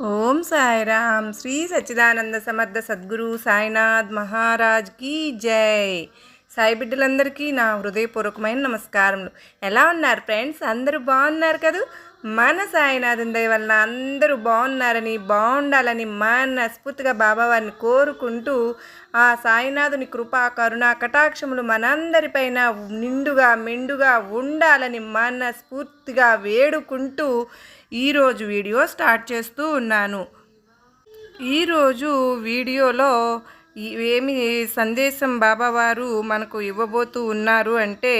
ఓం సాయిరామ్. శ్రీ సచ్చిదానంద సమర్థ సద్గురు సాయినాథ్ మహారాజ్ కీ జై. సాయి బిడ్డలందరికీ నా హృదయపూర్వకమైన నమస్కారములు. ఎలా ఉన్నారు ఫ్రెండ్స్? అందరూ బాగున్నారు కదా? మన సాయినాథం దయ వలన అందరూ బాగున్నారని బాగుండాలని మనస్ఫూర్తిగా బాబావారిని కోరుకుంటూ ఆ సాయినాథుని కృపా కరుణ కటాక్షములు మనందరిపైన నిండుగా మెండుగా ఉండాలని మనస్ఫూర్తిగా వేడుకుంటూ ఈరోజు వీడియో స్టార్ట్ చేస్తూ ఉన్నాను. ఈరోజు వీడియోలో ఏమి సందేశం బాబావారు మనకు ఇవ్వబోతూ ఉన్నారు అంటే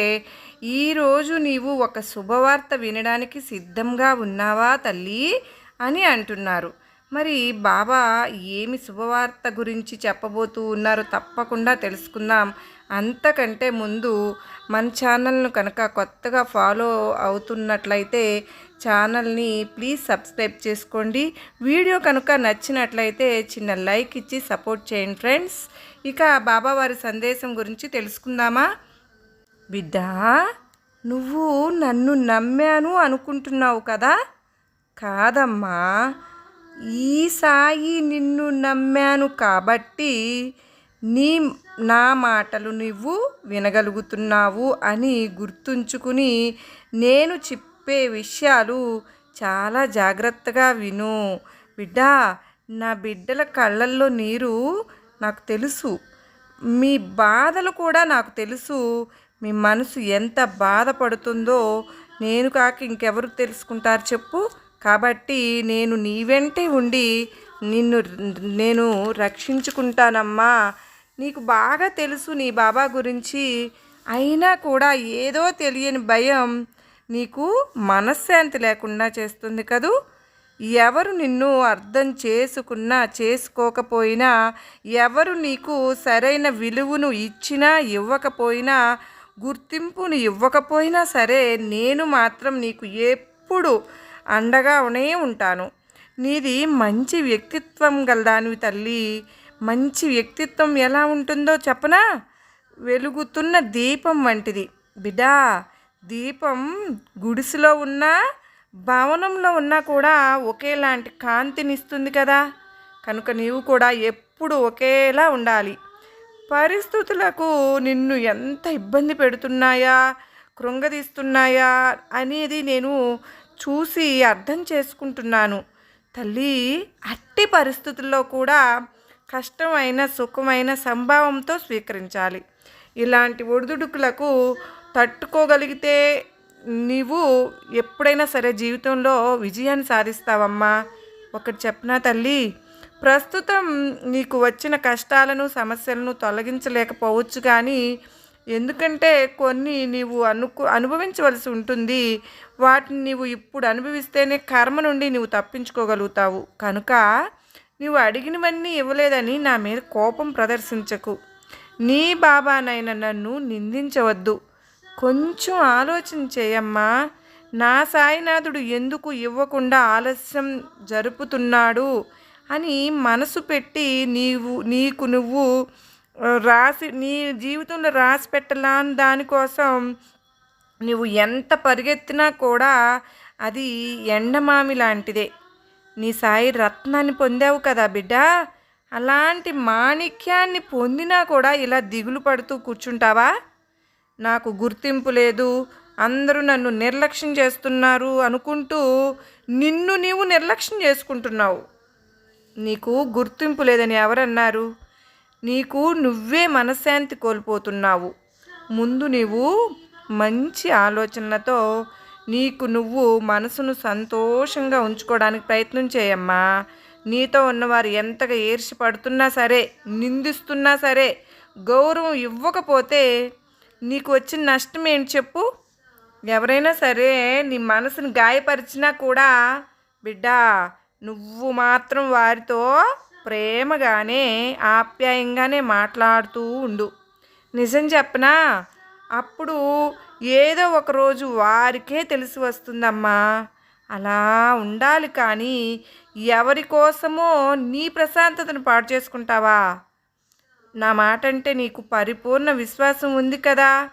ఈరోజు నీవు ఒక శుభవార్త వినడానికి సిద్ధంగా ఉన్నావా తల్లి అని అంటున్నారు. మరి బాబా ఏమి శుభవార్త గురించి చెప్పబోతూ ఉన్నారో తప్పకుండా తెలుసుకుందాం. అంతకంటే ముందు మన ఛానల్ను కనుక కొత్తగా ఫాలో అవుతున్నట్లయితే ఛానల్ని ప్లీజ్ సబ్స్క్రైబ్ చేసుకోండి. వీడియో కనుక నచ్చినట్లయితే చిన్న లైక్ ఇచ్చి సపోర్ట్ చేయండి ఫ్రెండ్స్. ఇక బాబావారి సందేశం గురించి తెలుసుకుందామా? బిడ్డా నువ్వు నన్ను నమ్మాను అనుకుంటున్నావు కదా? కాదమ్మా. ఈ సాయి నిన్ను నమ్మాను కాబట్టి నీ నా మాటలు నువ్వు వినగలుగుతున్నావు అని గుర్తుంచుకుని నేను చెప్పే విషయాలు చాలా జాగ్రత్తగా విను. బిడ్డా నా బిడ్డల కళ్ళల్లో నీరు నాకు తెలుసు. మీ బాధలు కూడా నాకు తెలుసు. మీ మనసు ఎంత బాధపడుతుందో నేను కాక ఇంకెవరు తెలుసుకుంటారు చెప్పు. కాబట్టి నేను నీ వెంటే ఉండి నిన్ను నేను రక్షించుకుంటానమ్మా. నీకు బాగా తెలుసు నీ బాబా గురించి. అయినా కూడా ఏదో తెలియని భయం నీకు మనశ్శాంతి లేకుండా చేస్తుంది కదూ. ఎవరు నిన్ను అర్థం చేసుకున్నా చేసుకోకపోయినా ఎవరు నీకు సరైన విలువను ఇచ్చినా ఇవ్వకపోయినా గుర్తింపును ఇవ్వకపోయినా సరే నేను మాత్రం నీకు ఎప్పుడు అండగానే ఉంటాను. నీది మంచి వ్యక్తిత్వం గలదానివి తల్లి. మంచి వ్యక్తిత్వం ఎలా ఉంటుందో చెప్పనా? వెలుగుతున్న దీపం వంటిది. బిడా దీపం గుడిసెలో ఉన్నా భవనంలో ఉన్నా కూడా ఒకేలాంటి కాంతినిస్తుంది కదా. కనుక నీవు కూడా ఎప్పుడు ఒకేలా ఉండాలి. పరిస్థితులకు నిన్ను ఎంత ఇబ్బంది పెడుతున్నాయా కృంగదీస్తున్నాయా అనేది నేను చూసి అర్థం చేసుకుంటున్నాను. తల్లి అట్టి పరిస్థితుల్లో కూడా కష్టమైన సుఖమైన సంభావంతో స్వీకరించాలి. ఇలాంటి ఒడిదుడుకులకు తట్టుకోగలిగితే నీవు ఎప్పుడైనా సరే జీవితంలో విజయాన్ని సాధిస్తావమ్మా. ఒకటి చెప్పనా తల్లి? ప్రస్తుతం నీకు వచ్చిన కష్టాలను సమస్యలను తొలగించలేకపోవచ్చు కానీ ఎందుకంటే కొన్ని నీవు అనుకు అనుభవించవలసి ఉంటుంది. వాటిని నీవు ఇప్పుడు అనుభవిస్తేనే కర్మ నుండి నీవు తప్పించుకోగలుగుతావు. కనుక నీవు అడిగినవన్నీ ఇవ్వలేదని నా మీద కోపం ప్రదర్శించకు. నీ బాబానైన నన్ను నిందించవద్దు. కొంచెం ఆలోచన చేయమ్మా. నా సాయినాథుడు ఎందుకు ఇవ్వకుండా ఆలస్యం జరుపుతున్నాడు అని మనసు పెట్టి నీవు నీకు నువ్వు రాసి నీ జీవితంలో రాసి పెట్టలాని దానికోసం నువ్వు ఎంత పరిగెత్తినా కూడా అది ఎండమామి లాంటిదే నీ సాయి రత్నాన్ని పొందావు కదా బిడ్డ. అలాంటి మాణిక్యాన్ని పొందినా కూడా ఇలా దిగులు పడుతూ కూర్చుంటావా? నాకు గుర్తింపు లేదు. అందరూ నన్ను నిర్లక్ష్యం చేస్తున్నారు అనుకుంటూ నిన్ను నీవు నిర్లక్ష్యం చేసుకుంటున్నావు. నీకు గుర్తింపు లేదని ఎవరన్నారు? నీకు నువ్వే మనశ్శాంతి కోల్పోతున్నావు. ముందు నీవు మంచి ఆలోచనలతో నీకు నువ్వు మనసును సంతోషంగా ఉంచుకోవడానికి ప్రయత్నం చేయమ్మా. నీతో ఉన్నవారు ఎంతగా ఏర్చిపడుతున్నా సరే నిందిస్తున్నా సరే గౌరవం ఇవ్వకపోతే నీకు వచ్చిన నష్టం ఏంటి చెప్పు? ఎవరైనా సరే నీ మనసును గాయపరిచినా కూడా బిడ్డా నువ్వు మాత్రం వారితో ప్రేమగానే ఆప్యాయంగానే మాట్లాడుతూ ఉండు. నిజం చెప్పనా? అప్పుడు ఏదో ఒకరోజు వారికే తెలిసి వస్తుందమ్మా. అలా ఉండాలి కానీ ఎవరి కోసమో నీ ప్రశాంతతను పాడు చేసుకుంటావా? నా మాట అంటే నీకు పరిపూర్ణ విశ్వాసం ఉంది కదా.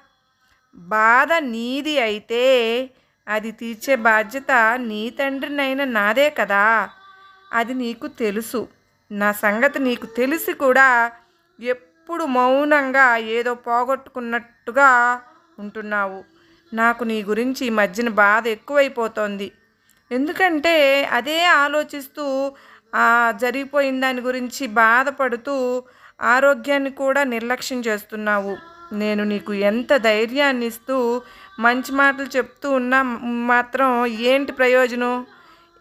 బాధ నీది అయితే అది తీర్చే బాధ్యత నీ తండ్రినైనా నాదే కదా. అది నీకు తెలుసు. నా సంగతి నీకు తెలిసి కూడా ఎప్పుడు మౌనంగా ఏదో పోగొట్టుకున్నట్టుగా ఉంటున్నావు. నాకు నీ గురించి ఈ మధ్యన బాధ ఎక్కువైపోతోంది. ఎందుకంటే అదే ఆలోచిస్తూ ఆ జరిగిపోయిన దాని గురించి బాధపడుతూ ఆరోగ్యాన్ని కూడా నిర్లక్ష్యం చేస్తున్నావు. నేను నీకు ఎంత ధైర్యాన్ని ఇస్తూ మంచి మాటలు చెప్తూ ఉన్నా మాత్రం ఏంటి ప్రయోజనం?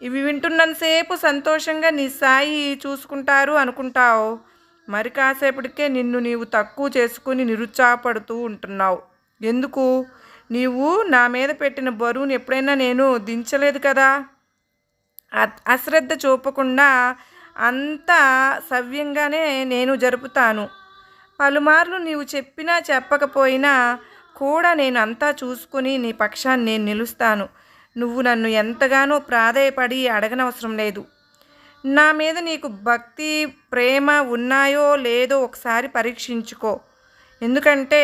ఇవి వింటున్నంతసేపు సంతోషంగా నీ సాయి చూసుకుంటారు అనుకుంటావు. మరి కాసేపటికే నిన్ను నీవు తక్కువ చేసుకుని నిరుత్సాహపడుతూ ఉంటున్నావు. ఎందుకు? నీవు నా మీద పెట్టిన బరువును ఎప్పుడైనా నేను దించలేదు కదా? అశ్రద్ధ చూపకుండా అంతా సవ్యంగానే నేను జరుపుతాను. పలుమార్లు నీవు చెప్పినా చెప్పకపోయినా కూడా నేను అంతా చూసుకుని నీ పక్షాన్ని నేను నిలుస్తాను. నువ్వు నన్ను ఎంతగానో ప్రాధాయపడి అడగనవసరం లేదు. నా మీద నీకు భక్తి ప్రేమ ఉన్నాయో లేదో ఒకసారి పరీక్షించుకో. ఎందుకంటే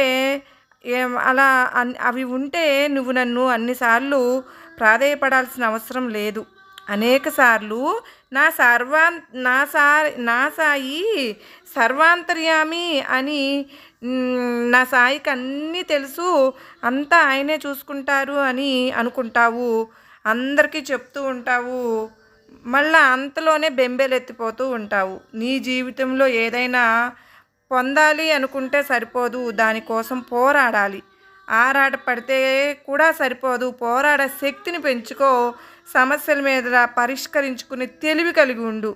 అలా అన్- అవి ఉంటే నువ్వు నన్ను అన్నిసార్లు ప్రాధేయపడాల్సిన అవసరం లేదు. అనేక సార్లు నా సర్వా నా సా నా సాయి సర్వాంతర్యామి అని నా సాయికి అన్నీ తెలుసు అంతా ఆయనే చూసుకుంటారు అని అనుకుంటావు. అందరికీ చెప్తూ ఉంటావు. మళ్ళా అంతలోనే బెంబేలెత్తిపోతూ ఉంటావు. నీ జీవితంలో ఏదైనా పొందాలి అనుకుంటే సరిపోదు దానికోసం పోరాడాలి. ఆరాట పడితే కూడా సరిపోదు. పోరాడే శక్తిని పెంచుకో సమస్యల మీద పరిష్కరించుకునే తెలివి కలిగి ఉండు.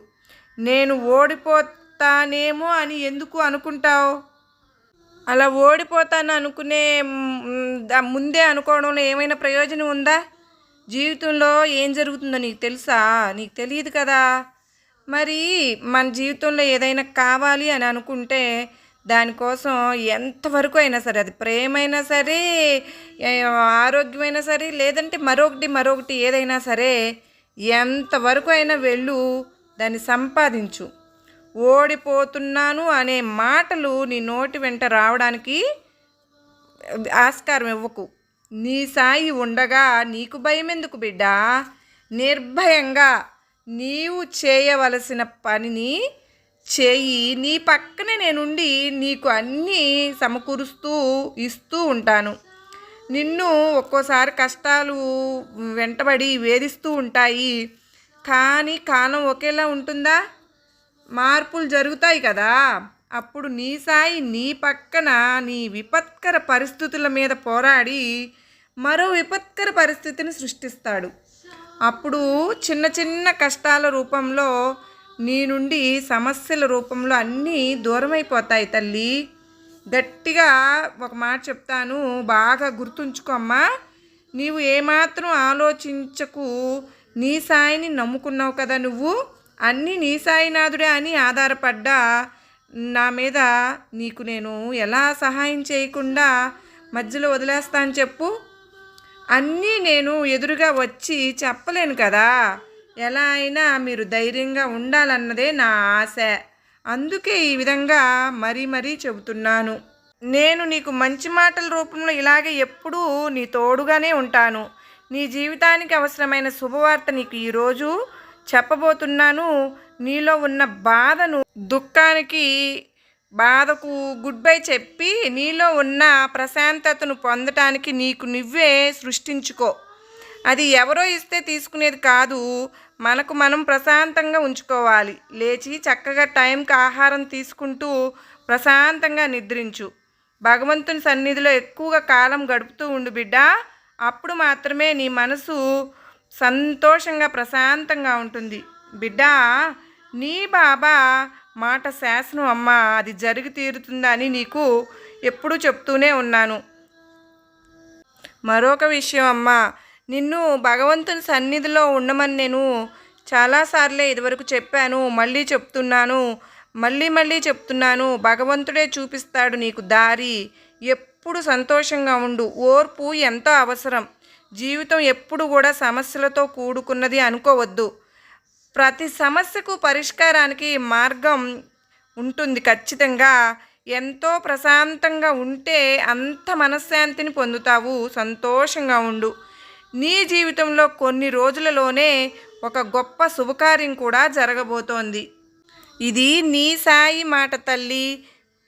నేను ఓడిపోతానేమో అని ఎందుకు అనుకుంటావు? అలా ఓడిపోతాను అనుకునే దా- ముందే అనుకోవడంలో ఏమైనా ప్రయోజనం ఉందా? జీవితంలో ఏం జరుగుతుందో నీకు తెలుసా? నీకు తెలియదు కదా? మరి మన జీవితంలో ఏదైనా కావాలి అని అనుకుంటే దానికోసం ఎంతవరకు అయినా సరే అది ప్రేమైనా సరే ఆరోగ్యమైనా సరే లేదంటే మరొకటి మరొకటి ఏదైనా సరే ఎంతవరకు అయినా వెళ్ళు దాన్ని సంపాదించు. ఓడిపోతున్నాను అనే మాటలు నీ నోటి వెంట రావడానికి ఆస్కారం ఇవ్వకు. నీ సాయి ఉండగా నీకు భయం ఎందుకు బిడ్డా? నిర్భయంగా నీవు చేయవలసిన పనిని చేయి. నీ పక్కనే నేనుండి నీకు అన్నీ సమకూరుస్తూ ఇస్తూ ఉంటాను. నిన్ను ఒక్కోసారి కష్టాలు వెంటబడి వేధిస్తూ ఉంటాయి. కానీ కాలం ఒకేలా ఉంటుందా? మార్పులు జరుగుతాయి కదా. అప్పుడు నీ సాయి నీ పక్కన నీ విపత్కర పరిస్థితుల మీద పోరాడి మరో విపత్కర పరిస్థితిని సృష్టిస్తాడు. అప్పుడు చిన్న చిన్న కష్టాల రూపంలో నీ నుండి సమస్యల రూపంలో అన్నీ దూరమైపోతాయి తల్లి. గట్టిగా ఒక మాట చెప్తాను బాగా గుర్తుంచుకో అమ్మా. నీవు ఏమాత్రం ఆలోచించకు నీ సాయిని నమ్ముకున్నావు కదా నువ్వు? అన్నీ నీ సాయినాథుడే అని ఆధారపడ్డా నా మీద నీకు నేను ఎలా సహాయం చేయకుండా మధ్యలో వదిలేస్తాను చెప్పు. అన్నీ నేను ఎదురుగా వచ్చి చెప్పలేను కదా. ఎలా అయినా మీరు ధైర్యంగా ఉండాలన్నదే నా ఆశ. అందుకే ఈ విధంగా మరీ మరీ చెబుతున్నాను. నేను నీకు మంచి మాటల రూపంలో ఇలాగే ఎప్పుడూ నీ తోడుగానే ఉంటాను. నీ జీవితానికి అవసరమైన శుభవార్త నీకు ఈరోజు చెప్పబోతున్నాను. నీలో ఉన్న బాధను దుఃఖానికి బాధకు గుడ్ బై చెప్పి నీలో ఉన్న ప్రశాంతతను పొందటానికి నీకు నువ్వే సృష్టించుకో. అది ఎవరో ఇస్తే తీసుకునేది కాదు మనకు మనం ప్రశాంతంగా ఉంచుకోవాలి. లేచి చక్కగా టైంకి ఆహారం తీసుకుంటూ ప్రశాంతంగా నిద్రించు. భగవంతుని సన్నిధిలో ఎక్కువగా కాలం గడుపుతూ ఉండు బిడ్డ. అప్పుడు మాత్రమే నీ మనసు సంతోషంగా ప్రశాంతంగా ఉంటుంది. బిడ్డ నీ బాబా మాట శాసనం అమ్మ అది జరిగి తీరుతుందని నీకు ఎప్పుడూ చెప్తూనే ఉన్నాను. మరొక విషయం అమ్మా నిన్ను భగవంతుని సన్నిధిలో ఉండమని నేను చాలాసార్లే ఇదివరకు చెప్పాను మళ్ళీ చెప్తున్నాను మళ్ళీ మళ్ళీ చెప్తున్నాను. భగవంతుడే చూపిస్తాడు నీకు దారి ఎప్పుడు సంతోషంగా ఉండు. ఓర్పు ఎంతో అవసరం. జీవితం ఎప్పుడు కూడా సమస్యలతో కూడుకున్నది అనుకోవద్దు. ప్రతి సమస్యకు పరిష్కారానికి మార్గం ఉంటుంది ఖచ్చితంగా. ఎంతో ప్రశాంతంగా ఉంటే అంత మనశ్శాంతిని పొందుతావు సంతోషంగా ఉండు. నీ జీవితంలో కొన్ని రోజులలోనే ఒక గొప్ప శుభకార్యం కూడా జరగబోతోంది. ఇది నీ సాయి మాట తల్లి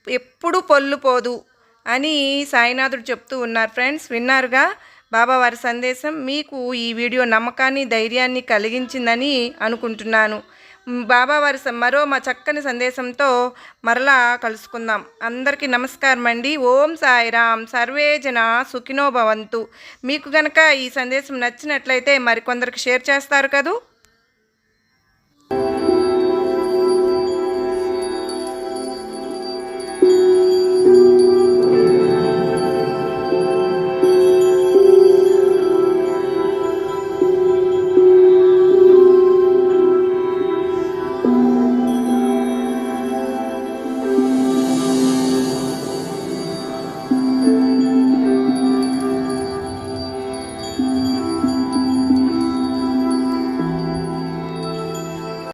ఎప్పుడు పొల్లుపోదు అని సాయినాథుడు చెప్తూ ఉన్నారు. ఫ్రెండ్స్ విన్నారుగా? బాబా వారి సందేశం మీకు ఈ వీడియో నమ్మకాన్ని ధైర్యాన్ని కలిగించిందని అనుకుంటున్నాను. బాబా వారి స- మరో మా చక్కని సందేశంతో మరలా కలుసుకుందాం. అందరికీ నమస్కారం అండి. ఓం సాయిరామ్. సర్వే జన సుఖినో భవంతు. మీకు గనక ఈ సందేశం నచ్చినట్లయితే మరికొందరికి షేర్ చేస్తారు కదూ?